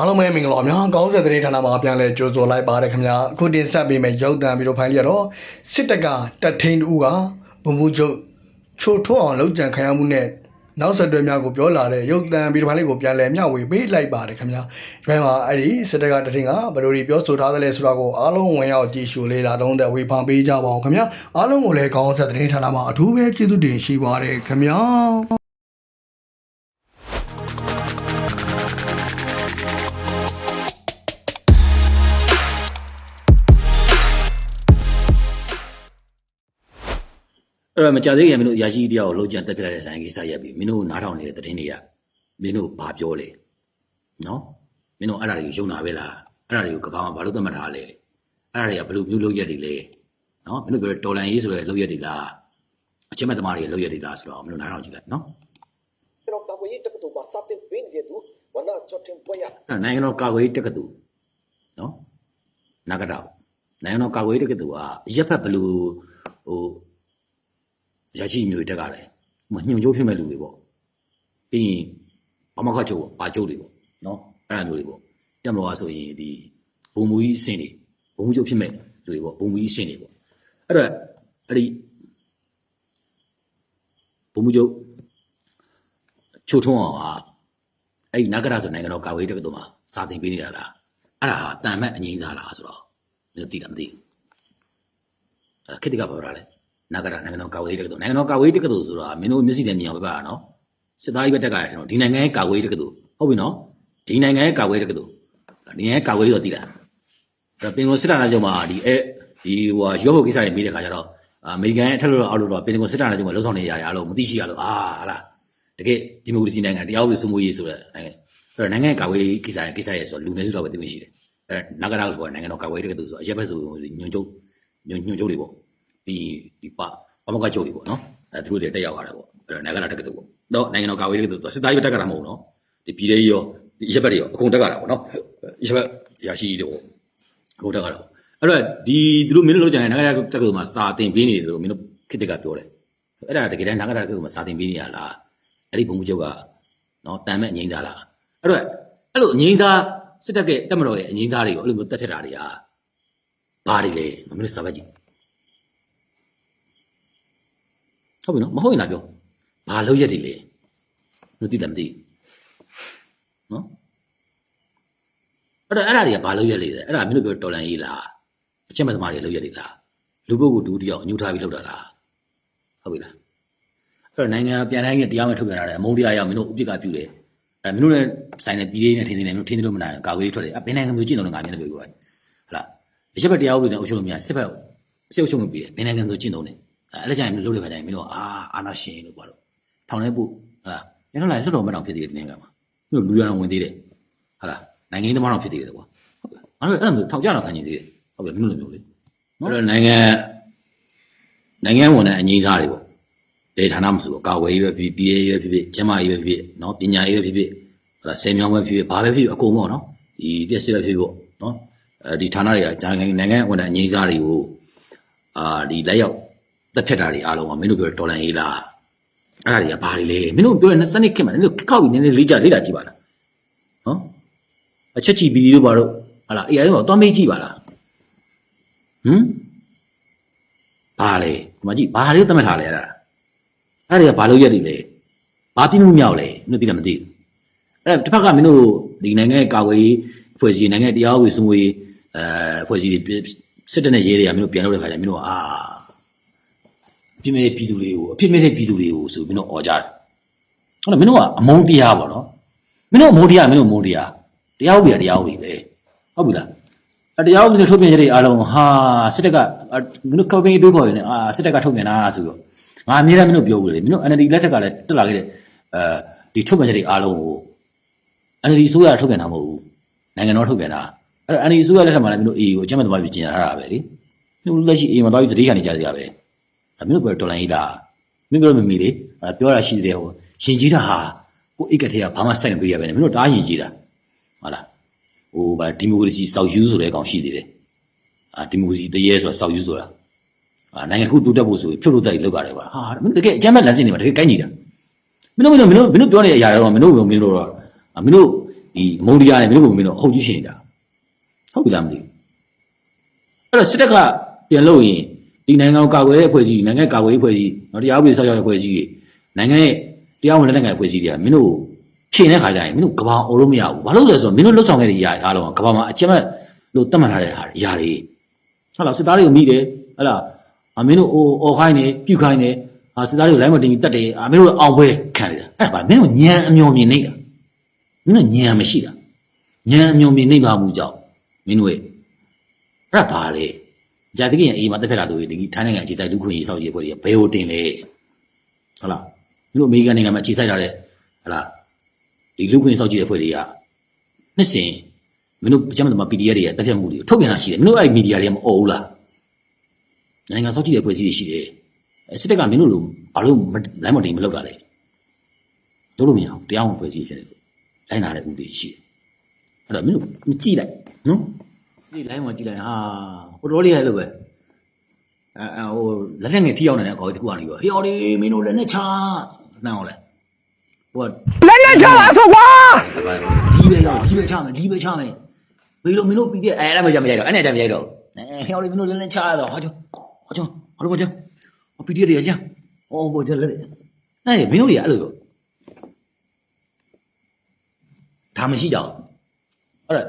အားလုံးပဲမင်္ဂလာအများကောင်းဆက်တဲ့ဌာနမှာပြန်လဲကြိုဆိုလိုက်ပါတယ်ခင်ဗျာအခုတင်ဆက်ပေးမယ့်ရုပ်သံဗီဒီယိုဖိုင်လေးကတော့စစ်တပ်ကတပ်ထိန်တူကဘုံမှုချုပ်ချိုထွန်းအောင်လှုပ်ကြံခံရမှုနဲ့နောက်ဆက်တွဲများကိုပြောလာတဲ့ရုပ်သံဗီဒီယိုဖိုင်လေးကိုပြန်လဲမျှဝေပေးလိုက်ပါတယ်ခင်ဗျာဒီဘက်မှာအဲ့ဒီစစ်တပ်ကတပ်ထိန်ကဘယ်လိုတွေပြောဆိုထားသလဲဆိုတာကိုအားလုံးဝင်ရောက်ကြည့်ရှုလေ့လာသုံးသက်ဝေဖန်ပေးကြပါအောင်ခင်ဗျာအားလုံးကိုလည်းကောင်းဆက်တဲ့ဌာနမှာအထူးပဲကျေးဇူးတင်ရှိပါတယ်ခင်ဗျာ အဲ့တော့မကြသေးခင်မင်းတို့အရာရှိတရားကိုလုံးချန်တက်ပြရတဲ့ဆိုင်ကိစ္စရပ်ပြီးမင်းတို့နားထောင်နေတဲ့သတင်းတွေကမင်းတို့ဘာပြောလဲနော်မင်းတို့အဲ့ဒါတွေကိုယုံတာပဲလားအဲ့ဒါတွေကိုကဘာမှဘာလို့သတ်မှတ်ထားလဲအဲ့ဒါတွေကဘယ်လိုမျိုးလုပ်ရက်တွေလဲနော်မင်းတို့ပြောတော်လန်ရေးဆိုတဲ့လုပ်ရက်တွေလားအချက်မဲ့သမားတွေလုပ်ရက်တွေလားဆိုတော့မင်းတို့နားထောင်ကြည့်လိုက်နော် Pero kawaii tak tu ba sa tin pin dia tu wana chotin poya အဲ့နိုင်ငံတော်ကာကွယ်ရေးတက္ကသိုလ်နော်နဂတောနိုင်ငံတော်ကာကွယ်ရေးတက္ကသိုလ်ကအရက်ဖက်ဘလူဟို ရရှိမျိုးတက်ကလည်းဟိုညှုံချိုးဖြစ်မဲ့လူတွေပေါ့ပြီးရင်အမခချုပ်ပေါ့ပါချုပ်တွေပေါ့နော်အဲ့ဒါမျိုးတွေပေါ့တက်မလို့ဆိုရင်ဒီဘုံမူကြီးအဆင့်တွေဘုံမူချုပ်ဖြစ်မဲ့လူတွေပေါ့ဘုံမူကြီးအဆင့်တွေပေါ့အဲ့တော့အဲ့ဒီဘုံမူချုပ်ချိုးထွန်းအောင်ဟာအဲ့ဒီနဂရဆိုနိုင်ငံတော်ကာဝေးတက္ကသိုလ်မှာစာသင်ပေးနေတာလားအဲ့ဒါဟာတန်မတ်အငိမ့်စားလားဆိုတော့မင်းတို့သိတာမသိဘူးအဲ့ဒါခေတ္တကပြောတာလေ နဂရနိုင်ငံတော်ကာဝေးတက္ကသိုလ်နိုင်ငံတော်ကာဝေးတက္ကသိုလ်ဆိုတော့မင်းတို့မျက်စိနဲ့မြင်အောင်ပြပါနော်စစ်သားကြီးပဲတက်ကရတယ်နော်ဒီနိုင်ငံရဲ့ကာဝေးတက္ကသိုလ်ဟုတ်ပြီနော်ဒီနိုင်ငံရဲ့ကာဝေးတက္ကသိုလ်ဒီနိုင်ငံရဲ့ကာဝေးဆိုသိလားအဲ့တော့ပင်ကိုစစ်တာနာကြုံမှာဒီအဲဒီဟိုဟာရွေးဖို့ကိစ္စတွေမေးတဲ့ခါကျတော့အမေရိကန်ရဲ့အထက်လို့အောက်လို့တော့ပင်ကိုစစ်တာနာကြုံမှာလှုပ်ဆောင်နေကြရတယ်အားလုံးမသိရှိရလို့အာဟာလားတကယ်ဒီမိုကရေစီနိုင်ငံတရားဥပဒေစိုးမိုးရေးဆိုတဲ့နိုင်ငံအဲ့တော့နိုင်ငံ့ကာကွယ်ရေးကိစ္စရဲ့ကိစ္စရဲ့ဆိုတော့လူနေစုတော့ပဲသိမရှိတယ်အဲ့နဂရာကနိုင်ငံတော်ကာကွယ်ရေးတက္ကသိုလ်ဆိုအရက်ဘက်ဆိုညွန်ကျုပ်ညွန်ညွန်ကျုပ်တွေပေါ့ ဒီဒီပါပမကကျုပ်တွေပေါ့နော်အဲ့သူတို့တွေတက်ရောက်လာတယ်ပေါ့အဲ့တော့နိုင်ငံတော်တက္ကသိုလ်ပေါ့တော့နိုင်ငံတော်ကာကွယ်ရေးတက္ကသိုလ်စစ်သားရေးတက်ကြတာမဟုတ်နော်ဒီပြည်ရေးရောဒီအရက်ဘက်တွေရောအကုန်တက်ကြတာပေါ့နော်အရက်ဘက်ရရှိတွေပေါ့အကုန်တက်ကြတာပေါ့အဲ့တော့ဒီသူတို့မင်းတို့လောက်ကြတဲ့နိုင်ငံတက္ကသိုလ်မှာစာသင်ပေးနေတယ်လို့မင်းတို့ခေတ္တကပြောတယ်အဲ့ဒါတကယ်တမ်းနိုင်ငံတက္ကသိုလ်မှာစာသင်ပေးနေရလားအဲ့ဒီဘုံမူချုပ်ကနော်တန်မဲ့အငိမ့်စားလားအဲ့တော့အဲ့လိုအငိမ့်စားစစ်တပ်ကတက်မတော်ရဲ့အငိမ့်စားတွေကိုအဲ့လိုမျိုးတက်ဖြစ်တာတွေကဘာတွေလဲမင်းတို့စာပတ်ကြည့် ဟုတ်ပြီနော်မဟုတ်ရင်လာပြောဘာလို့ရက်တွေလဲမသိတယ်မသိဘူးနော်အဲ့တော့အဲ့ဒါတွေကဘာလို့ရက်လဲအဲ့ဒါမင်းတို့ပြောတော်လန်ရေးလားအချက်မဲ့သမားတွေလို့ရက်တွေလားလူပုဂ္ဂိုလ်ဒူတယောက်အညှိုးထားပြီးလောက်တာလားဟုတ်ပြီလားအဲ့တော့နိုင်ငံပြန်တိုင်းရဲ့တရားမဲ့ထုတ်ပြန်ရတယ်အမုန်းတရားရောက်မင်းတို့အပြစ်ကပြုတယ်အဲမင်းတို့နဲ့ဆိုင်တဲ့ပြည်ရေးနဲ့ထင်းထင်းနဲ့မင်းတို့ထင်းထင်းလို့မနိုင်ကာကွယ်ရေးထွက်တယ်အဘယ်နိုင်ငံမျိုးကျင့်တော်လဲငါမြင်တယ်ပြောပြောဟလားအချက်ဘက်တရားဥပဒေနဲ့အုပ်ချုပ်လို့မရစစ်ဘက်စစ်အုပ်ချုပ်မှုပြီးတယ်ဘယ်နိုင်ငံမျိုးကျင့်တော်လဲ အဲအဲ့ဒါကြောင့်မင်းတို့လုပ်တဲ့ခါကျရင်မင်းတို့အာအာနာရှင်လို့ပြောတော့ထောင်ထဲပို့ဟလားမင်းတို့လည်းလွတ်တော်မတောင်ဖြစ်သေးတယ်ဒီနိုင်ငံမှာမင်းတို့လူရအောင်ဝင်သေးတယ်ဟလားနိုင်ငံသမားတော်ဖြစ်သေးတယ်ကွာဟုတ်ကဲ့ငါတို့အဲ့ဒါမျိုးထောင်ကြတော့ခံနေသေးတယ်ဟုတ်ကဲ့မင်းတို့လည်းပြောလေနော်အဲ့တော့နိုင်ငံနိုင်ငံဝန်ထမ်းအငြိမ်းစားတွေပေါ့ဒေဌာနမဆိုတော့ကာဝယ်ရေးပဲဖြစ်ဖြစ်ပြည်ရေးပဲဖြစ်ဖြစ်ကျန်းမာရေးပဲဖြစ်ဖြစ်နော်ပညာရေးပဲဖြစ်ဖြစ်ဟလာဆယ်မြောင်းပဲဖြစ်ဖြစ်ဘာပဲဖြစ်ဖြစ်အကုန်ပေါ့နော်ဒီပြည့်စည်ပဲဖြစ်ဖြစ်ပေါ့နော်အဲဒီဌာနတွေကနိုင်ငံနိုင်ငံဝန်ထမ်းအငြိမ်းစားတွေကိုအာဒီလက်ရောက် တက်ဖြတ်တာတွေအားလုံးကမင်းတို့ပြောဒေါ်လာရေးလားအဲ့ဒါတွေကဘာတွေလဲမင်းတို့ပြောတဲ့20နှစ်ခင်မှာမင်းတို့ခောက်ပြီးနည်းနည်းလေးကြလေးတာကြည့်ပါလားနော်အချက်ကြည့်ဗီဒီယိုပါတော့ဟလာ AI တော့သွားမေးကြည့်ပါလားဟမ်ဘာလဲဒီမှာကြည့်ဘာလေးသတ်မှတ်ထားလဲအဲ့ဒါအဲ့ဒါကဘာလို့ရက်နေလဲဘာပြမှုမြောက်လဲမင်းတို့သိတယ်မသိဘူးအဲ့ဒါတစ်ဖက်ကမင်းတို့ဒီနိုင်ငံရဲ့ကာကွယ်ရေးဖွဲ့စည်းနိုင်ငံတရားဥပဒေစိုးမိုးရေးအဲဖွဲ့စည်းစစ်တပ်နဲ့ရေးတွေကမင်းတို့ပြန်လုပ်တဲ့ခါကျမင်းတို့အာ အပြစ်မဲ့တဲ့ပြည်သူတွေကိုအပြစ်မဲ့တဲ့ပြည်သူတွေကိုဆိုမင်းတို့អော်ကြတယ်ဟုတ်လားမင်းတို့ကအမုန်းတရားပေါ့နော်မင်းတို့အမုန်းတရားမင်းတို့အမုန်းတရားတရားဥပဒေကတရားဥပဒေပဲဟုတ်ပြီလားအတရားဥပဒေထုတ်ပြန်ချက်တွေအားလုံးဟာစစ်တပ်ကအာမင်းတို့ကော်ပင်းတွေးခေါ်ရင်လည်းအာစစ်တပ်ကထုတ်ပြန်တာဆိုတော့ငါအမြဲတမ်းမင်းတို့ပြောဘူးလေမင်းတို့ NLD လက်ထက်ကလည်းတက်လာခဲ့တဲ့အဲဒီထုတ်ပြန်ချက်တွေအားလုံးကို NLD ဆိုရထုတ်ပြန်တာမဟုတ်ဘူးနိုင်ငံတော်ထုတ်ပြန်တာအဲ့တော့ NLD ဆိုရလက်ထက်မှာလည်းမင်းတို့ AA ကိုအကြမ်းမသမားပြီးကျင်ထားတာပဲလေမင်းတို့လက်ရှိ AA မှာသွားပြီးသတိခံနေကြသေးတာပဲအဲ့ မင်းတို့ပြောတော်လိုင်းကြီးလားမင်းတို့မမီလေအဲ့ပြောတာရှိသေးတယ်ဟိုရှင်ကြီးတာဟာကိုအိတ်ကထဲကဘာမှစိုက်မပေးရပဲနဲ့မင်းတို့တားရင်ကြီးတာဟုတ်လားဟိုဗာဒီမိုကရေစီစောက်ယူဆိုတဲ့အကောင်ရှိသေးတယ်အာဒီမိုကရေစီတရေဆိုတာစောက်ယူဆိုတာအာနိုင်ငံခုတိုးတက်ဖို့ဆိုရင်ဖြုတ်လို့တက်ပြီးလောက်ရတယ်ကွာဟာမင်းတကယ်အကြမ်းမဲ့လက်စင်တွေမှာတကယ်ကိုက်ညီတာမင်းတို့မင်းတို့မင်းတို့မင်းတို့ပြောနေတဲ့အရာတွေတော့မင်းတို့မင်းတို့တော့အာမင်းတို့ဒီမုံတရားနဲ့မင်းတို့ကမင်းတို့အဟုတ်ကြီးရှင်နေတာဟုတ်ပြီလားမသိဘူးအဲ့တော့စစ်တပ်ကပြန်လို့ရင် ဒီနိုင်ငံကိုကာကွယ်တဲ့အဖွဲ့အစည်းနိုင်ငံကာကွယ်ရေးအဖွဲ့အစည်းနော်တရားဥပဒေဆောက်ရတဲ့အဖွဲ့အစည်းတွေနိုင်ငံရဲ့တရားဝင်တဲ့နိုင်ငံအဖွဲ့အစည်းတွေကမင်းတို့ဖြည့်တဲ့ခါကျရင်မင်းတို့ကဘာအော်လို့မရဘူးဘာလို့လဲဆိုတော့မင်းတို့လှုပ်ဆောင်ခဲ့တဲ့အရာအားလုံးကကဘာမှာအကျဉ်းမဲ့လို့တတ်မှတ်ထားတဲ့ဟာတွေအရာတွေဟုတ်လားစစ်သားတွေကိုမိတယ်ဟုတ်လားအမင်းတို့အော်ခိုင်းနေပြုတ်ခိုင်းနေအာစစ်သားတွေကိုလိုင်းမတင်ပြီးတတ်တယ်အမင်းတို့အောင်ပွဲခံနေတာအဲ့ဒါပါမင်းတို့ညံအမျော်မြင်နေတာမင်းတို့ညံမရှိတာညံအမျော်မြင်နေပါမှုကြောင့်မင်းတို့ရဲ့အဲ့ဒါပါလေ ဂျာတိကရင်အေးမှာတက်ဖက်လာတို့ဒီထိုင်းနိုင်ငံအခြေစိုက်လူခွင့်ရေးစောက်ရေးဖွဲ့တွေကဘယ်ဟိုတင်လဲဟုတ်လားမင်းတို့အမေရိကန်နိုင်ငံမှာအခြေစိုက်ထားတဲ့ဟုတ်လားဒီလူခွင့်စောက်ကြည့်တဲ့ဖွဲ့တွေကနှစ်စဉ်မင်းတို့ကျမ်းမာ PDF တွေရဲ့တက်ဖြတ်မှုတွေကိုထုတ်ပြန်တာရှိတယ်မင်းတို့အဲ့ဒီမီဒီယာတွေကမអော်ဘူးလားနိုင်ငံစောက်ကြည့်တဲ့ဖွဲ့စည်းတွေရှိတယ်အဲစစ်တပ်ကမင်းတို့လိုဘာလို့မလိုင်းမတင်မလုပ်တာလဲတို့လို့မရဘူးတရားဝင်ဖွဲ့စည်းဖြစ်တယ်လိုက်နာတဲ့ဥပဒေရှိတယ်အဲ့တော့မင်းတို့ကြည့်လိုက်နော် ဒီလိုင်းမှာကြည့်လိုက်ဟာဟိုတော်လေးရလို့ပဲအဲအဲဟိုလက်လက်ငယ်ထိရောက်နေတဲ့အခေါ်တခုကနေပြောဟေးအော်ဒီမင်းတို့လက်နဲ့ချနှောင်းလဲဟိုလက်လက်ချပါဆိုကွာလီးပဲရောက်လီးပဲချမယ်လီးပဲချမယ်ဘယ်လိုမင်းတို့ပြီးတဲ့အဲအဲ့မကြမရိုက်တော့အဲ့နဲ့ကြမရိုက်တော့အဲဟောလေမင်းတို့လည်းလည်းချရတော့ဟာကျော်ဟာကျော်ဟာတော့ကျော်ဟောပြီးတဲ့ရကြဟောဘောကြလက်အဲ့မင်းတို့တွေကအဲ့လိုဒါမရှိကြဘူးအဲ့တော့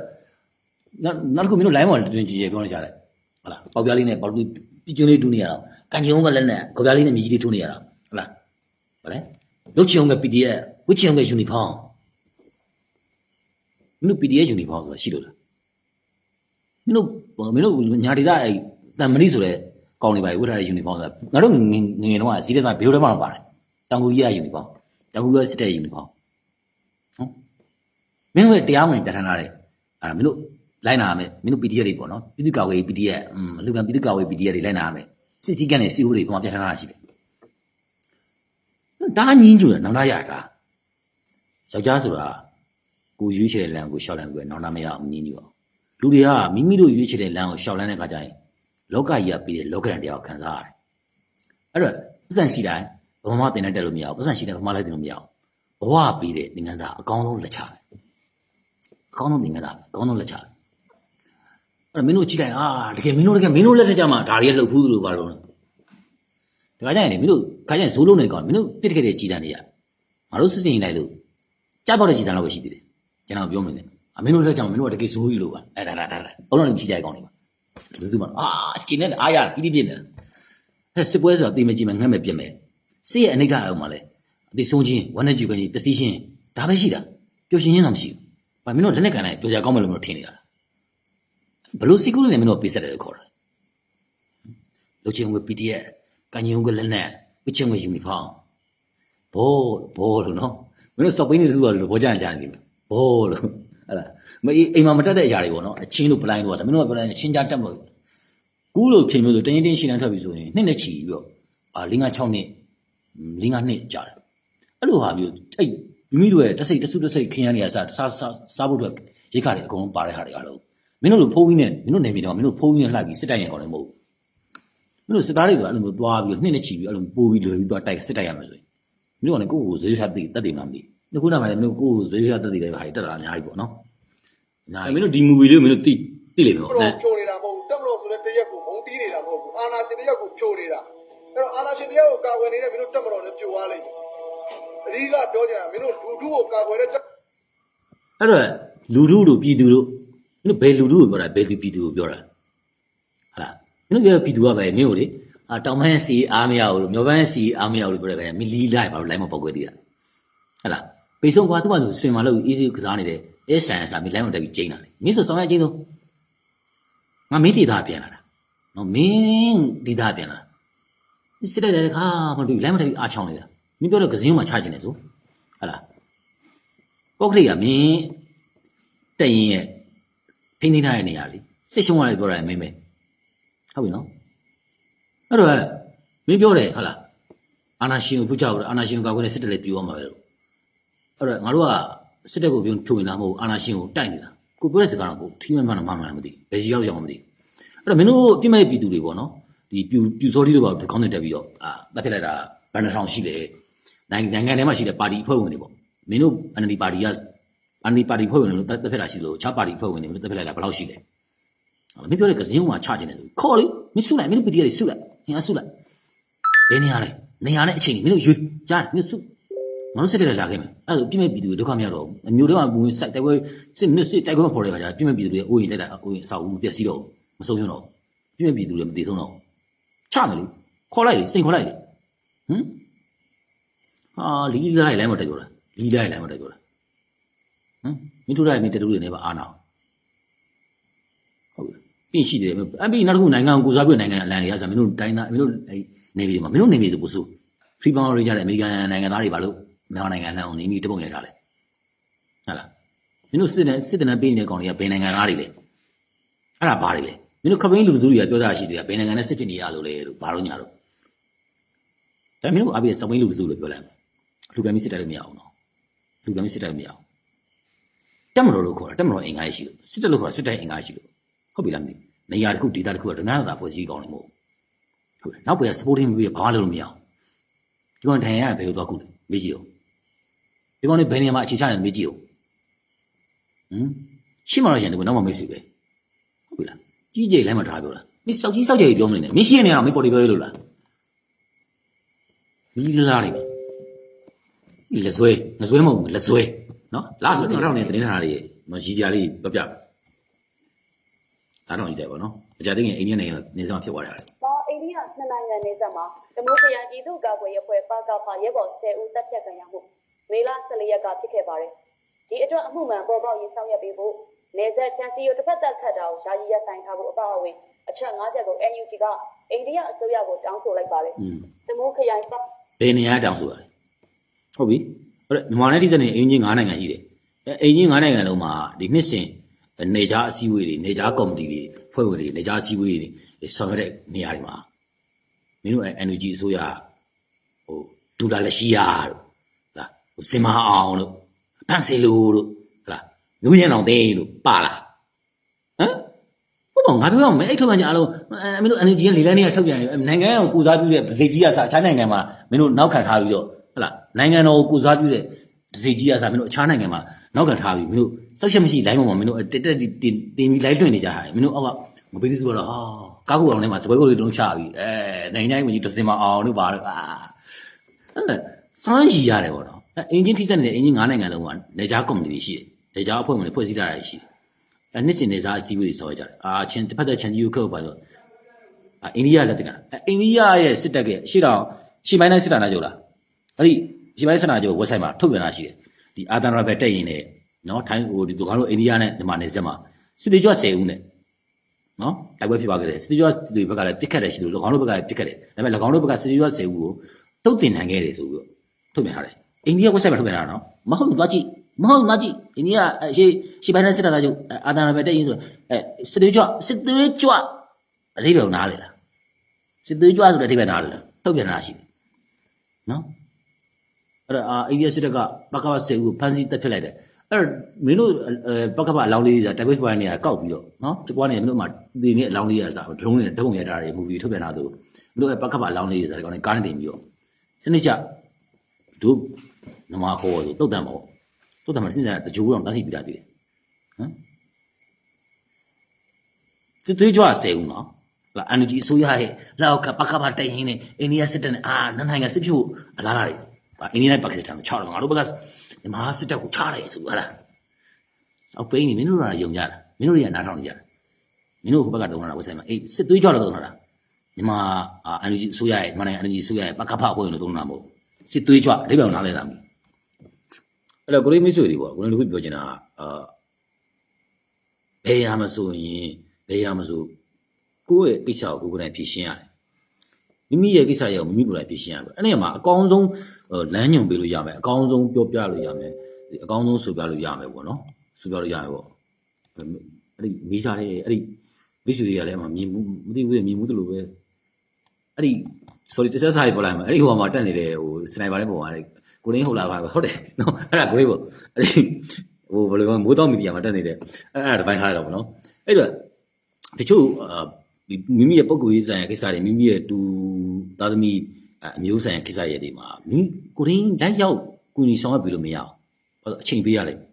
နောက်တစ်ခုမင်းတို့ line ပေါ်တွင်ကြည့်ရပြောနေကြတယ်ဟုတ်လားပေါက်ပြားလေးနဲ့ပေါက်ပြီးပြကျွန်းလေးတူးနေရတော့ကန်ချင်ုံကလက်နဲ့ခေါပြားလေးနဲ့မြည်ကြီးလေးထိုးနေရတာဟုတ်လားဟုတ်လဲလုတ်ချင်ုံက PDF ဝစ်ချင်ုံက uniform မင်းတို့ PDF uniform ဆိုတာရှိလို့လားမင်းတို့မင်းတို့ညာဒေသအဲ့တန်မဏိဆိုတဲ့ကောင်းနေပါပြီဝတ်ထားတဲ့ uniform ဆိုတာငါတို့ငငငယ်တော့ကစီးတဲ့စားဘီလိုထဲမှာတော့ပါတယ်တောင်ကူကြီးက uniform တောင်ကူကစစ်တဲ့ uniform ဟုတ်မင်းတို့ရဲ့တရားဝင်ပြဋ္ဌာန်းထားတဲ့အဲ့ဒါမင်းတို့ လိုက်နာရမယ်မင်းတို့ PDF တွေပေါ့နော်ပြည်သူ့ကာကွယ်ရေး PDF อืมလူကပြည်သူ့ကာကွယ်ရေး PDF တွေလိုက်နာရမယ်စစ်စည်းကမ်းတွေစီအိုးတွေပုံမှန်ပြဋ္ဌာန်းထားတာရှိတယ်ဒါညင်းကျူတယ်နောင်တရတာယောက်ျားဆိုတာကိုရွေးချယ်တဲ့လမ်းကိုရှောက်လမ်းပြီးတော့နောင်တမရအောင်ညင်းညူအောင်လူတွေကမိမိတို့ရွေးချယ်တဲ့လမ်းကိုရှောက်လမ်းတဲ့ခါကျရင်လောကကြီးကပြီးတဲ့လောကရန်တရားကိုခံစားရတယ်အဲ့တော့ပတ်စံရှိတိုင်းဘဝမှာတင်တဲ့တက်လို့မရဘူးပတ်စံရှိတိုင်းဘဝမှာလည်းတင်လို့မရဘူးဘဝပြီးတဲ့သင်္ကန်းစာအကောင်းဆုံးလက်ချတယ်အကောင်းဆုံးသင်္ကန်းစာအကောင်းဆုံးလက်ချတယ် အဲ့တော့မင်းတို့ကြည့်လိုက်အာတကယ်မင်းတို့တကယ်မင်းတို့လက်ထက်ကြမှာဒါတွေကလှုပ်ဖူးသလိုပါတော့ဒါကြရင်လေမင်းတို့ခါကျရင်ဇိုးလုံးနေကောင်မင်းတို့ပြစ်တခဲ့တဲ့ကြည်တန်းတွေကငါတို့စစ်စင်ရင်လိုက်လို့ကြားတော့တဲ့ကြည်တန်းလောက်ပဲရှိသေးတယ်ကျွန်တော်ပြောမယ်လေအမင်းတို့လက်ကြောင့်မင်းတို့ကတကယ်ဇိုးကြီးလို့ပါအဲ့ဒါဒါဒါဒါဘုံလုံးကြီးကြိုက်ကောင်းနေပါလူစုမအာကျင်းနဲ့အားရပြပြပြနေတယ်စစ်ပွဲဆိုတာတိမကြည့်မယ်ငတ်မယ်ပြက်မယ်စစ်ရဲ့အနိဋ္ဌအောင်မှာလဲအတိဆုံးချင်းဝမ်းနဲ့ကြည့်ခွင့်ပစ္စည်းချင်းဒါပဲရှိတာပျော်ရှင်ချင်းတော့မရှိဘူးဘာမင်းတို့လက်နဲ့ကန်လိုက်ပျော်ကြကောင်းမယ်လို့မလို့ထင်နေတာ ဘလို့စီကူနဲ့မင်းတို့ပေးဆက်တယ်ခေါ်တာလူချင်းဝ PDF ကန်ညုံကလက်နဲ့ဝချင်းဝယူနီဖောင်းဘောဘောလို့နော်မင်းတို့စောက်ပင်းနေစုရလို့ဘောကြကြနေတယ်ဘောလို့ဟဲ့လားမအေးအိမ်မှာမတက်တဲ့အရာတွေပေါ့နော်အချင်းတို့ပလိုင်းတို့ကမင်းတို့ကပြောလိုက်ချင်းကြတက်မလို့ကူးလို့ချိန်မျိုးဆိုတင်းတင်းရှင်းတန်းထွက်ပြီဆိုရင်နှစ်နဲ့ချီပြီးတော့အာ၄၅6နှစ်၄၅နှစ်ကြာတယ်အဲ့လိုဟာမျိုးအဲ့မိမိတို့ရဲ့တစိတ်တဆုတစိတ်ခင်းရနေရစားစားစားစားဖို့အတွက်ရိတ်ခါတွေအကုန်လုံးပါတဲ့ဟာတွေအားလုံး မင်းတို့လိုဖိုးကြီးနဲ့မင်းတို့နေပြည်တော်မင်းတို့ဖိုးကြီးနဲ့လှိုက်ပြီးစစ်တိုက်ရအောင်လည်းမဟုတ်ဘူးမင်းတို့စစ်သားတွေကအဲ့လိုမျိုးသွားပြီးနှစ်နဲ့ချီပြီးအဲ့လိုပိုးပြီးလွယ်ပြီးသွားတိုက်စစ်တိုက်ရမှာဆိုရင်မင်းတို့ကလည်းကိုယ့်ကိုယ်ဇေယျစားသိတက်တယ်မှမသိဘူးခုနကမှလည်းမင်းတို့ကိုယ့်ကိုယ်ဇေယျစားတက်တယ်လည်းဟာတက်တာအများကြီးပေါ့နော်အများကြီးမင်းတို့ဒီ movie လေးကိုမင်းတို့သိသိလိမ့်မယ်တော့ပေါ့ဖြိုနေတာမဟုတ်ဘူးတက်မလို့ဆိုတဲ့တရက်ကိုမုံတီးနေတာမဟုတ်ဘူးအာနာရှင်တရက်ကိုဖြိုနေတာအဲ့တော့အာနာရှင်တရက်ကိုကာကွယ်နေတဲ့မင်းတို့တက်မလို့လည်းပြိုသွားလိမ့်မယ်အဓိကပြောချင်တာမင်းတို့လူထုကိုကာကွယ်တဲ့တက်အဲ့တော့လူထုတို့ပြည်သူတို့ မင်းတို့ဘယ်လူထုကိုပြောတာဘယ်သူပြည်သူကိုပြောတာဟာလားမင်းတို့ပြောပြည်သူကပဲမင်းတို့လေအာတောင်ပန်းစီအားမရဘူးလို့မြော်ပန်းစီအားမရဘူးလို့ပြောတယ်ခင်ဗျမင်းလီလိုက်ပါလို့ line မပေါက်ခွဲသေးတာဟာလားပေဆုံးကွာသူ့ဘာလို့ stream မှာလို့ easy ကစားနေတဲ့ S line အစားမင်း line မတက်ပြီးကျင်းတာလေမင်းဆိုဆောင်ရချင်းဆုံးငါမင်းဒေတာပြန်လာတာနော်မင်းဒေတာပြန်လာစစ်တဲ့တဲ့ခါမတွေ့ line မတက်ပြီးအားချောင်းနေတာမင်းပြောတော့ကစင်းမှာချကျင်နေဆိုဟာလားပုတ်ကလေးကမင်းတက်ရင်ရဲ့ ထိန်းသိမ်းထားတဲ့နေရာလေစစ်ရှုံးရတယ်ပြောတာမင်းပဲဟုတ်ပြီနော်အဲ့တော့မင်းပြောတယ်ဟုတ်လားအာနာရှင်ကိုဖုကြောက်တယ်အာနာရှင်ကိုကောက်ခွင့်နဲ့စစ်တပ်လေးပြူရမှာပဲလို့အဲ့တော့ငါတို့ကစစ်တပ်ကိုပြုံးဖြိုနေတာမဟုတ်အာနာရှင်ကိုတိုက်နေတာကိုပြောတဲ့စကားတော့ကိုထီးမှန်မှန်မှန်မှန်မသိဘယ်ကြီးရောက်ရောက်မသိအဲ့တော့မင်းတို့အပြစ်မဲ့ပြည်သူတွေပေါ့နော်ဒီပြူပြူစောလေးတို့ပါဒီကောင်းတဲ့တက်ပြီးတော့အာတက်ဖြစ်လိုက်တာဘယ်နှထောင်ရှိလဲနိုင်ငံနိုင်ငံထဲမှာရှိတဲ့ပါတီအဖွဲ့ဝင်တွေပေါ့မင်းတို့ NLD ပါတီက ပါတီပါတီဖွဲ့ဝင်လို့တက်ဖက်တာရှိလို့ခြားပါတီဖွဲ့ဝင်တွေလို့တက်ဖက်လိုက်တာဘယ်လောက်ရှိလဲမင်းပြောတဲ့ကစင်းကချချင်တယ်လို့ခေါ်လေမင်းဆုလိုက်မင်းတို့ပီတီရဆုလိုက်ဟင်ဆုလိုက်ဘယ်နေရာလဲနေရာနဲ့အချိန်ကြီးမင်းတို့ရွေးရတယ်မင်းဆုငါတို့စစ်တယ်လာခဲ့မယ်အဲ့ဒါပြည့်မဲ့ပြည်သူတွေဒုက္ခမရတော့ဘူးအမျိုးတွေကဘူးစိုက်တိုက်ပွဲစစ်မင်းစစ်တိုက်ပွဲမဖော်တဲ့ခါကျပြည့်မဲ့ပြည်သူတွေအိုးရင်လက်တာအိုးရင်အဆောက်အဦပျက်စီးတော့မဆုံးရတော့ပြည့်မဲ့ပြည်သူတွေမတည်ဆုံးတော့ချမယ်လေခေါ်လိုက်လေစိန်ခေါ်လိုက်လေဟမ်ဟာလီလိုက်လိုက်မတက်ပြောလားလီလိုက်လိုက်မတက်ပြောလား ဟမ်မင်းတို့တိုင်းမင်းတူတွေနေပါအာနာဟုတ်ပြီပြင်ရှိတယ်အပြင်နောက်တစ်ခုနိုင်ငံကိုစားပြနိုင်ငံအလံတွေကဆိုမင်းတို့တိုင်းသားမင်းတို့နေပြည်တော်မှာမင်းတို့နေပြည်တော်ကိုစိုး free power ရကြတဲ့အမေရိကန်နိုင်ငံသားတွေဘာလို့မြန်မာနိုင်ငံလမ်းအောင်နေပြီးတပုံရထားလဲဟုတ်လားမင်းတို့စစ်တဲ့စစ်တဲ့ပေးနေတဲ့ကောင်တွေကဘယ်နိုင်ငံသားတွေလဲအဲ့ဒါဘာတွေလဲမင်းတို့ခပိန်းလူစုတွေကပြောတာရှိတယ်ဘယ်နိုင်ငံနဲ့စစ်ဖြစ်နေရလို့လဲလို့ဘာလို့ညာတော့ဒါမင်းတို့အပြင်စပိန်းလူစုလို့ပြောလိုက်လူကမ်းမစစ်တယ်လို့မရအောင်နော်လူကမ်းမစစ်တယ်လို့မရအောင် တက်မတော်လို့ခေါ်တာတက်မတော်အင်္ဂါရရှိလို့စစ်တယ်လို့ခေါ်တာစစ်တဲ့အင်္ဂါရရှိလို့ဟုတ်ပြီလားမသိနေရာတစ်ခုဒေသတစ်ခုကဒနာသာဖွဲ့စည်းကောင်းတယ်မဟုတ်ဟုတ်တယ်နောက်ပြန် supporting ပြီးဘာလို့လို့မရအောင်ဒီကောင်ထိုင်ရဘယ်လိုသွားခုလဲမေးကြည့်အောင်ဒီကောင်လည်းဘယ်နေရာမှာအခြေချနေမေးကြည့်အောင်ဟမ်ရှိမှတော့ရှင်ဒီကောင်နောက်မှမေးစီပဲဟုတ်ပြီလားကြီးကြီးလည်းမထားပြောလားမင်းစောက်ကြီးစောက်ကြီးပြောမနေနဲ့မင်းရှိရနေအောင်မင်းပေါ်တီပြောရလို့လားလီလာနေပြီ လက်ဆွဲလက်ဆွဲမဟုတ်ဘူးလက်ဆွဲနော်လာဆိုတော့တော့နေတင်းထားတာလေးမကြီးကြလေးပြပြဒါတော့ကြီးတယ်ပေါ့နော်အကြတဲ့ငယ်အိန္ဒိယနိုင်ငံနေစမှာဖြစ်သွားတယ်ပါအိန္ဒိယနှစ်နိုင်ငံနေဆက်မှာတမိုးခရိုင်ပြည်သူ့ကာကွယ်ရေးအဖွဲ့ပါကဖရဲဘော်10ဦးတပ်ဖြတ်ခံရမှုမေလ14ရက်ကဖြစ်ခဲ့ပါတယ်။ဒီအတွက်အမှုမှန်ပေါ်ပေါက်ရေးဆောင်ရွက်ပေးဖို့နေဆက်ချန်စီကိုတစ်ဖက်သက်ခတ်တာကိုယာယီရပ်ဆိုင်ထားဖို့အပါအဝင်အချက်၅ချက်ကို NUG ကအိန္ဒိယအစိုးရကိုတောင်းဆိုလိုက်ပါတယ်อืม။တမိုးခရိုင်ပါဘယ်နေရာတောင်းဆိုရလဲ ဟုတ်ပြီဟုတ်တယ်မြန်မာနဲ့တိစက်နေအင်ဂျင်9နိုင်ငံရှိတယ်အဲအင်ဂျင်9နိုင်ငံလုံးမှာဒီနှစ်စဉ်နေကြားအစည်းအဝေးတွေနေကြားကော်မတီတွေဖွဲ့ဝင်တွေနေကြားအစည်းအဝေးတွေဆောင်ရွက်တဲ့နေရာတွေမှာမင်းတို့အဲ NUG အစိုးရဟိုဒူလာလက်ရှိယာတို့ဟာဟိုစင်မအောင်တို့ပန်းစေလိုတို့ဟာမျိုးရံအောင်သေးလို့ပါလားဟမ်ဟုတ်ပါငါပြောရမယ်အဲ့ထုတ်မှန်ကြအလုံးအဲမင်းတို့ NUG ကလေလန်းတွေကထုတ်ပြန်ရင်နိုင်ငံကိုကူစားပြုတဲ့ဗစိတ်ကြီးကစားအခြားနိုင်ငံမှာမင်းတို့နောက်ခံထားပြီးတော့ ဟုတ်လားနိုင်ငံတော်ကိုကူစားပြုတဲ့ဗစိတ်ကြီးကစားမင်းတို့အခြားနိုင်ငံမှာနောက်ခံထားပြီးမင်းတို့စောက်ချက်မရှိ line ပေါ်မှာမင်းတို့တက်တက်တင်တင်ပြီး line လွှင့်နေကြဟာမင်းတို့အောက်ကမပေးသေးဆိုတော့ဟာကားကူအောင်ထဲမှာစပွဲကိုတွေတုံးချပြီးအဲနိုင်ငံတိုင်းမကြီးတစ်စင်မအောင်တို့ပါတော့အာအဲ့ဒါစမ်းရည်ရတယ်ပေါ့နော်အဲအင်ဂျင်ထိစက်နေတဲ့အင်ဂျင်9နိုင်ငံလုံးကနေကြားကော်မတီရှိတယ်နေကြားအဖွဲ့ဝင်တွေဖွဲ့စည်းထားတာရှိတယ်အဲနှစ်စဉ်နေစားအစည်းအဝေးတွေဆော်ရကြတယ်အာချင်းတစ်ဖက်သက်ချန်ကြီးကိုခေုတ်ပါဆိုအာအိန္ဒိယလက်တက်ကအဲအိန္ဒိယရဲ့စစ်တပ်ကရှေ့တောင်ရှေ့ပိုင်းတိုင်းစစ်တပ်နာကြုတ်လား အဲ့ဒီရှေ့ပိုင်းစစ်တပ်နာကြုတ် website မှာထုတ်ပြန်တာရှိတယ်ဒီအာသန်ရာဘက်တက်ရင်လည်းနော်ထိုင်းဟိုဒီသူကတော့အိန္ဒိယနဲ့မြန်မာနယ်စပ်မှာစစ်သေးကြွ10ဦးနဲ့နော်တိုက်ပွဲဖြစ်ပါခဲ့တယ်စစ်သေးကြွတွေဘက်ကလည်းပြစ်ခတ်တယ်ရှိလို့၎င်းတို့ဘက်ကလည်းပြစ်ခတ်တယ်ဒါပေမဲ့၎င်းတို့ဘက်ကစစ်သေးကြွ10ဦးကိုတုတ်တင်နိုင်ခဲ့တယ်ဆိုပြီးတော့ထုတ်ပြန်ထားတယ်အိန္ဒိယ website မှာထုတ်ပြန်ထားတာနော်မဟုတ်သွားကြည့်မဟုတ်သွားကြည့်အိန္ဒိယအရှိရှေ့ပိုင်းနဲ့စစ်တပ်နာကြုတ်အာသန်ရာဘက်တက်ရင်ဆိုအဲစစ်သေးကြွစစ်သေးကြွအလေးပြောနားလေလားစစ်သေးကြွဆိုတဲ့အထိပ္ပယ်နားလေလားထုတ်ပြန်တာရှိတယ်နော် အဲ့ဒါအာအိန္ဒိယစစ်တပ်ကပကပစေဦးကိုဖမ်းဆီးတပ်ဖြစ်လိုက်တယ်အဲ့တော့မင်းတို့အဲပကပအလောင်းလေးဆိုတာတိုက်ပွဲပိုင်းနေရကောက်ပြီးတော့နော်ဒီကွာနေမင်းတို့မှဒီနေ့အလောင်းလေးရစားဒရုန်းနဲ့တပုံရတာတွေမူဗီထုတ်ပြန်တာဆိုမင်းတို့အဲပကပအလောင်းလေးရစားဒီကောင်နဲ့ကားနဲ့တင်ပြီးတော့စနစ်ကျတို့နမခေါ်ဆိုတုတ်တန်ပေါ့တုတ်တန်မှာစဉ်းစားတကြိုးတော့တန်းစီပြတာတည်တယ်ဟမ်စစ်သွေးကြွ10ဦးနော်လာအန်ဂျီအစိုးရရဲ့လောက်ကပကပတိုင်ရင်းနဲ့အိန္ဒိယစစ်တပ်နဲ့အာနန်းနိုင်ငံစစ်ဖြို့အလားလာတွေ။ အိန္ဒိယနဲ့ပါကစ္စတန်ကိုချတော့ငါတို့ဘက်ကမြန်မာစစ်တပ်ကိုချတယ်ဆိုဟာလား။အောက်ပိန်းနေမင်းတို့ကယုံကြတာ။မင်းတို့တွေကနားထောင်နေကြတာ။မင်းတို့ဟိုဘက်ကတုံးလာတာဝက်ဆိုင်မှာအေးစစ်သွေးကြတော့တုံးလာတာ။မြန်မာအာအန်ဂျီအစိုးရရဲ့မြန်မာနိုင်ငံအန်ဂျီအစိုးရရဲ့ပကဖအဖွဲ့ဝင်တို့တုံးလာမဟုတ်။စစ်သွေးကြအဓိပ္ပာယ်ကိုနားလဲတာမင်း။အဲ့တော့ကိုလေးမိတ်ဆွေတွေပေါ့ကိုလေးတို့ပြောချင်တာအာဘယ်ရမဆိုရင်ဘယ်ရမဆိုကိုယ့်ရဲ့ကိစ္စကိုကိုယ်ကိုယ်တိုင်ဖြေရှင်းရတယ်။ မိမိရဲ့ကိစ္စရဲ့ကိုမိမိကိုယ်တိုင်ပြင်ရှင်းရမယ်အဲ့ဒီမှာအကောင်းဆုံးဟိုလမ်းညွန်ပေးလို့ရမယ်အကောင်းဆုံးပြောပြလို့ရမယ်ဒီအကောင်းဆုံးဆိုပြလို့ရမယ်ပေါ့နော်ဆိုပြလို့ရမယ်ပေါ့အဲ့ဒီမိစားတဲ့အဲ့ဒီမိတ်ဆွေတွေကလည်းအမှမြင်မှုမသိဘူးလေမြင်မှုတလို့ပဲအဲ့ဒီ sorry တစ်ချက်စားရပေါ်လိုက်မှာအဲ့ဒီဟိုမှာတက်နေတဲ့ဟိုစနိုက်ပါလေးပုံကလေကိုရင်းဟုတ်လားပါဟုတ်တယ်နော်အဲ့ဒါကိုလေးပေါ့အဲ့ဒီဟိုဘယ်လိုမိုးတော့မီဒီယာမှာတက်နေတဲ့အဲ့အဲ့ဒါပိုင်းထားရတော့ဗောနော်အဲ့တော့တချို့အာဒီ မိမိရဲ့ပုံကိုယ်ရေးဆိုင်ရာကိစ္စတွေမိမိရဲ့တူသားသမီးအမျိုးဆိုင်ရာကိစ္စတွေဒီမှာမိကိုရင်းလိုက်ရောက်ကူညီဆောင်ရွက်ပေးလို့မရအောင်ဘာလို့အချိန်ပေးရလိမ့်မယ်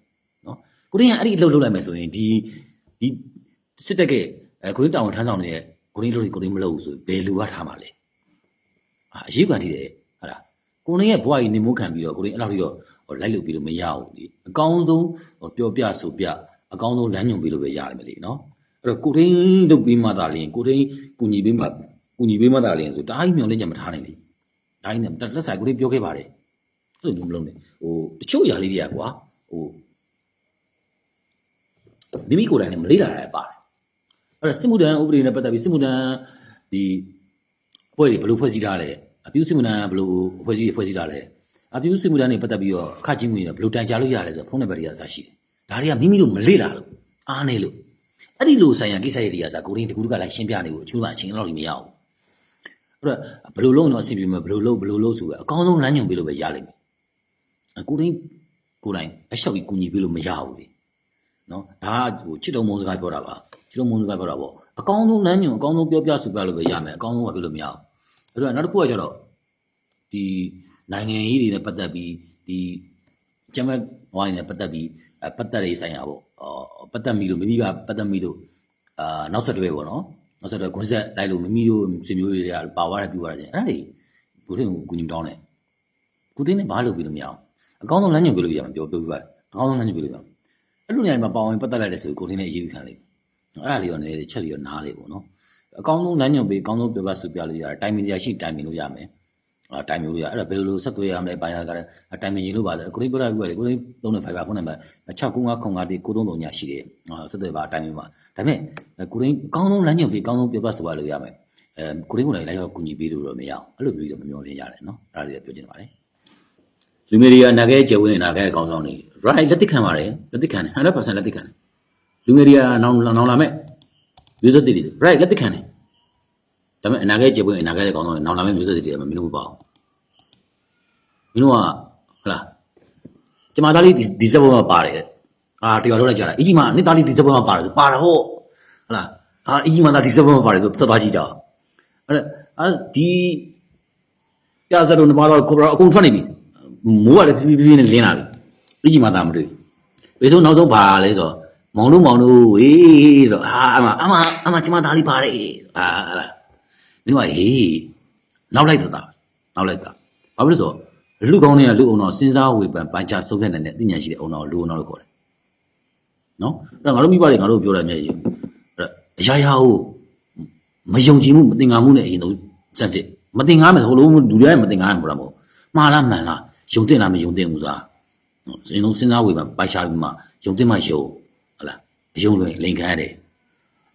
နော်ကိုရင်းကအဲ့ဒီအလုပ်လုပ်လိုက်မယ်ဆိုရင်ဒီဒီစစ်တပ်ကအဲကိုရင်းတောင်ထမ်းဆောင်နေတဲ့ကိုရင်းလုပ်ကိုရင်းမလုပ်ဘူးဆိုဘယ်လူကထားမှာလဲအာအရေးကန်တည်တယ်ဟုတ်လားကိုရင်းရဲ့ဘဝကြီးနေမိုးခံပြီးတော့ကိုရင်းအဲ့လောက်ထိတော့လိုက်လုပ်ပြီးလို့မရဘူးလေအကောင်းဆုံးပြောပြဆိုပြအကောင်းဆုံးလမ်းညွှန်ပြီးလို့ပဲရတယ်မလေနော် အဲ့တော့ကိုရင်းလုပ်ပြီးမှသာလျှင်ကိုရင်းကူညီပေးမှကူညီပေးမှသာလျှင်ဆိုတားကြီးမျောလင်းချက်မထားနိုင်လေဒါကြီးနဲ့လက်ဆိုင်ကိုရင်းပြောခဲ့ပါတယ်အဲ့လိုမျိုးမလုပ်နဲ့ဟိုတချို့ຢာလေးတွေကကွာဟိုမိမိကိုယ်တိုင်လည်းမလေးလာရပါတယ်အဲ့တော့စစ်မှုထမ်းဥပဒေနဲ့ပတ်သက်ပြီးစစ်မှုထမ်းဒီအဖွဲ့တွေဘယ်လိုဖွဲ့စည်းထားလဲအပြုစစ်မှုထမ်းဘယ်လိုဖွဲ့စည်းဖွဲ့စည်းထားလဲအပြုစစ်မှုထမ်းတွေပတ်သက်ပြီးတော့အခကြီးငွေတွေဘယ်လိုတန်ကြာလို့ရလဲဆိုတော့ဖုန်းနံပါတ်တွေကစားရှိတယ်ဒါတွေကမိမိတို့မလေးလာလို့အားနေလို့ အဲ့ဒီလိုဆိုင်ရာကိစ္စတွေကစားကိုရင်းတကူတကလိုက်ရှင်းပြနေဖို့အချိုးသာအချိန်လောက်ကြီးမရဘူးအဲ့တော့ဘယ်လိုလုပ်တော့အဆင်ပြေမလဲဘယ်လိုလုပ်ဘယ်လိုလုပ်ဆိုတော့အကောင်းဆုံးလမ်းညွှန်ပေးလို့ပဲရလိမ့်မယ်ကိုရင်းကိုယ်တိုင်အလျှောက်ကြီးကူညီပေးလို့မရဘူးလေနော်ဒါကဟိုချစ်တော်မုံစကားပြောတာပါချစ်တော်မုံစကားပြောတာပေါ့အကောင်းဆုံးလမ်းညွန်အကောင်းဆုံးပြောပြဆိုပြလို့ပဲရမယ်အကောင်းဆုံးကပြောလို့မရဘူးအဲ့တော့နောက်တစ်ခုကကျတော့ဒီနိုင်ငံရေးတွေနဲ့ပတ်သက်ပြီးဒီကျမဝိုင်းနဲ့ပတ်သက်ပြီးအ ပတ်သက်ရေးဆိုင်ရာပေါ့အော်ပတ်သက်မိလို့မိမိကပတ်သက်မိလို့အာနောက်ဆက်တွဲပေါ့နော်နောက်ဆက်တွဲခွန်းဆက်လိုက်လို့မိမိတို့ဆွေမျိုးတွေကပါသွားတယ်ပြသွားတယ်အဲ့ဒါတွေဘုရင်ကိုကူညီတောင်းတယ်ကုတင်းနဲ့ဘာလုပ်ပြီးလို့မရအောင်အကောင်းဆုံးလမ်းညွန်ပြလို့ရမှာပြောပြောပြပါအကောင်းဆုံးလမ်းညွန်ပြလို့ရမှာအဲ့လိုနေရာမှာပါဝင်ပတ်သက်လိုက်တဲ့ဆိုကိုရင်းနဲ့အရေးယူခံလိုက်အဲ့ဒါလေးတော့နည်းနည်းချက်လေးတော့နားလေပေါ့နော်အကောင်းဆုံးလမ်းညွှန်ပေးအကောင်းဆုံးပြောပြဆိုပြလို့ရတယ်တိုင်ပင်ကြရှိတိုင်ပင်လို့ရမယ်အာ တိုင်ပင်လို့ရအဲ့ဒါဘယ်လိုဆက်သွယ်ရမလဲပိုင်းရကလည်းတိုင်ပင်ရင်လို့ပါလေကိုရင်းပြောတာကလည်းကိုရင်းသုံးတဲ့ fiber ဖုန်းနံပါတ်69959393ညရှိတယ်အာဆက်သွယ်ပါတိုင်ပင်ပါဒါပေမဲ့ကိုရင်းအကောင်းဆုံးလမ်းညွှန်ပေးအကောင်းဆုံးပြောပြဆိုပြလို့ရမယ်အဲကိုရင်းကိုလည်းလိုက်ရောက်ကူညီပေးလို့တော့မရအောင်အဲ့လိုမျိုးတော့မမျောလင်းရတယ်နော်အဲ့ဒါလေးပြောချင်ပါတယ်လူမျိုးတွေကနာခဲ့ကြဝင်နာခဲ့အကောင်းဆုံးနေ right လက်သိခံပါတယ်လက်သိခံတယ်100%လက်သိခံတယ်လူငယ်တွေကနောင်နောင်လာမဲ့ user တွေ right လက်သိခံတယ် ဒါပေမဲ့အနာဂတ်ကြပွင့်အနာဂတ်ရဲ့ကောင်းဆုံးနောင်လာမဲ့ user တွေမင်းတို့မပေါ့မင်းတို့ကဟလာကျမသားလေးဒီစက်ပေါ်မှာပါတယ်အာတရားလို့လိုက်ကြတာအကြီးမနေ့သားလေးဒီစက်ပေါ်မှာပါတယ်ဆိုပါတာဟုတ်ဟလာအာအကြီးမသားဒီစက်ပေါ်မှာပါတယ်ဆိုစက်သွားကြည့်ကြအဲ့အဲ့ဒီပြစက်တို့နမတော့ကိုအကုန်ထွက်နေပြီမိုးကလည်းဖြည်းဖြည်းဖြည်းနဲ့လင်းလာပြီအကြီးမသားမတွေ့ဘူးဘေးဆုံးနောက်ဆုံးပါလဲဆိုတော့မောင်တို့မောင်တို့ဟေးဆိုအာအမအမအမကျမသားလေးပါတယ်အာဟလာ မင်းတို့ကဟေးနောက်လိုက်တော့တာနောက်လိုက်တာဘာဖြစ်လို့ဆိုတော့လူကောင်းတွေကလူအောင်တော့စဉ်းစားဝေဖန်ပန်းချဆုံးဖြတ်နိုင်တဲ့အသိဉာဏ်ရှိတဲ့အောင်တော့လူအောင်တော့ခေါ်တယ်နော်အဲ့တော့ငါတို့မိဘတွေငါတို့ပြောတယ်မြဲကြီးအဲ့တော့အရာရာကိုမယုံကြည်မှုမတင်ငါမှုနဲ့အရင်ဆုံးစက်စစ်မတင်ငါမယ်ဟိုလိုလူတွေကမတင်ငါမှာမဟုတ်လားမဟုတ်မှားလားမှန်လားယုံတင်လားမယုံတင်ဘူးဆိုတာနော်စဉ်းလုံးစဉ်းစားဝေဖန်ပိုက်ရှာပြီးမှယုံတင်မှယုံဟုတ်လားအယုံလွင်လိန်ခံရတယ်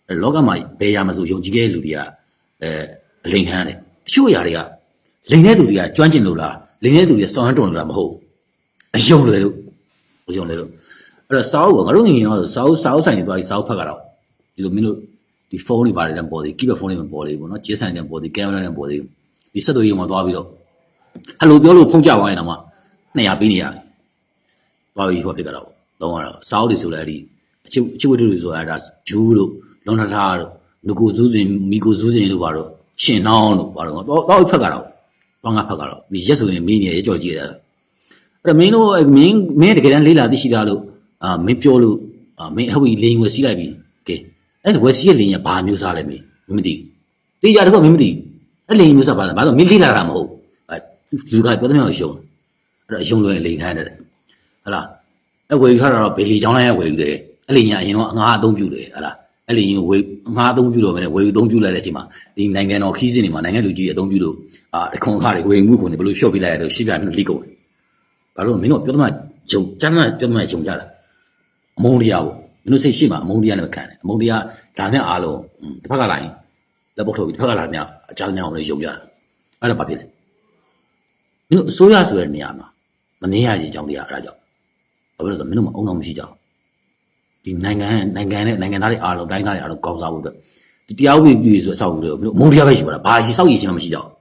အဲ့လောကမှာဘယ်ရာမှာဆိုယုံကြည်ခဲ့တဲ့လူတွေကအဲအ လိန်ခံရတယ်အချို့အရာတွေကလိန်တဲ့သူတွေကကျွမ်းကျင်လို့လားလိန်တဲ့သူတွေကစောင်းတွန်လို့လားမဟုတ်အယုံလွယ်လို့အယုံလွယ်လို့အဲ့တော့စာအုပ်ကငါတို့ငယ်ငယ်တော့စာအုပ်စာအုပ်ဆိုင်တွေသွားပြီးစာအုပ်ဖတ်ကြတော့ဒီလိုမင်းတို့ဒီဖုန်းတွေပါတယ်တဲ့ပေါ်သေး keyboard ဖုန်းတွေမှာပေါ်သေးဘူးနော်ကျေးဆိုင်တွေပေါ်သေးကင်မရာတွေပေါ်သေးဒီစက်တွေရုံမှာသွားပြီးတော့ဟယ်လိုပြောလို့ဖုန်းကြသွားရင်တော့မှ200ပေးနေရတယ်သွားပြီးဟောဖြစ်ကြတော့လုံးဝတော့စာအုပ်တွေဆိုလည်းအဲ့ဒီအချစ်အချစ်ဝတ္ထုတွေဆိုတာဒါဂျူးတို့လွန်ထထားတို့ငကိုဇူးစင်မီကိုဇူးစင်တို့ဘာတို့ ရှင်နှောင်းတို့ဘာတို့တော့တော့ဖတ်ကြတော့တော့ငါဖတ်ကြတော့ဒီရက်ဆိုရင်မင်းနေရကြော်ကြည့်ရတယ်အဲ့တော့မင်းတို့မင်းမင်းတကယ်တမ်းလေးလာသိရှိတာလို့အာမင်းပြောလို့အာမင်းအဟိုလိန်ဝယ်စီးလိုက်ပြီကဲအဲ့ဝယ်စီးရဲ့လိန်ကဘာမျိုးစားလဲမင်းမသိဘူးတေးကြတော့မင်းမသိဘူးအဲ့လိန်မျိုးစားဘာလဲဘာလို့မင်းလေးလာတာမဟုတ်အဲလူကပြောတဲ့မျိုးရှုံးအဲ့တော့အယုံလွယ်လိန်ခိုင်းတယ်ဟလားအဲ့ဝယ်ယူထားတာတော့ဘေလီချောင်းလိုက်ရဝယ်ယူတယ်အဲ့လိန်ကအရင်တော့ငါအသုံးပြုတယ်ဟလား အဲ့လိန်ကိုဝယ်ငါအသုံးပြုတော့မယ်ဝယ်ယူအသုံးပြုလိုက်တဲ့အချိန်မှာဒီနိုင်ငံတော်ခီးစင်တွေမှာနိုင်ငံလူကြီးအသုံးပြုလို့အာအခွန်အခါတွေဝယ်မှုခွန်တွေဘယ်လိုလျှော့ပေးလိုက်ရတော့ရှင်းပြပြီးလိကုန်တယ်ဘာလို့မင်းတို့ပြောသမှဂျုံကျမ်းစာပြောသမှဂျုံကြတာအမုန်းတရားပေါ့မင်းတို့စိတ်ရှိမှအမုန်းတရားနဲ့ခံတယ်အမုန်းတရားဒါနဲ့အားလုံးတစ်ဖက်ကလာရင်လက်ပုတ်ထုတ်ပြီးတစ်ဖက်ကလာမြအကြောင်းကြောင့်လည်းယုံကြတယ်အဲ့ဒါဘာဖြစ်လဲမင်းတို့အစိုးရဆိုတဲ့နေရာမှာမနေရခြင်းအကြောင်းတရားအဲ့ဒါကြောင့်ဘာဖြစ်လို့လဲဆိုမင်းတို့မအုံအောင်မရှိကြဘူး ဒီနိုင်ငံနိုင်ငံနဲ့နိုင်ငံသားတွေအားလုံးတိုင်းသားတွေအားလုံးကောင်းစားဖို့အတွက်ဒီတရားဥပဒေပြည်ဆိုအဆောက်အဦတွေကိုမင်းတို့အမုန်းတရားပဲယူတာဘာရှိစောက်ရည်ချင်းမှမရှိကြဘူး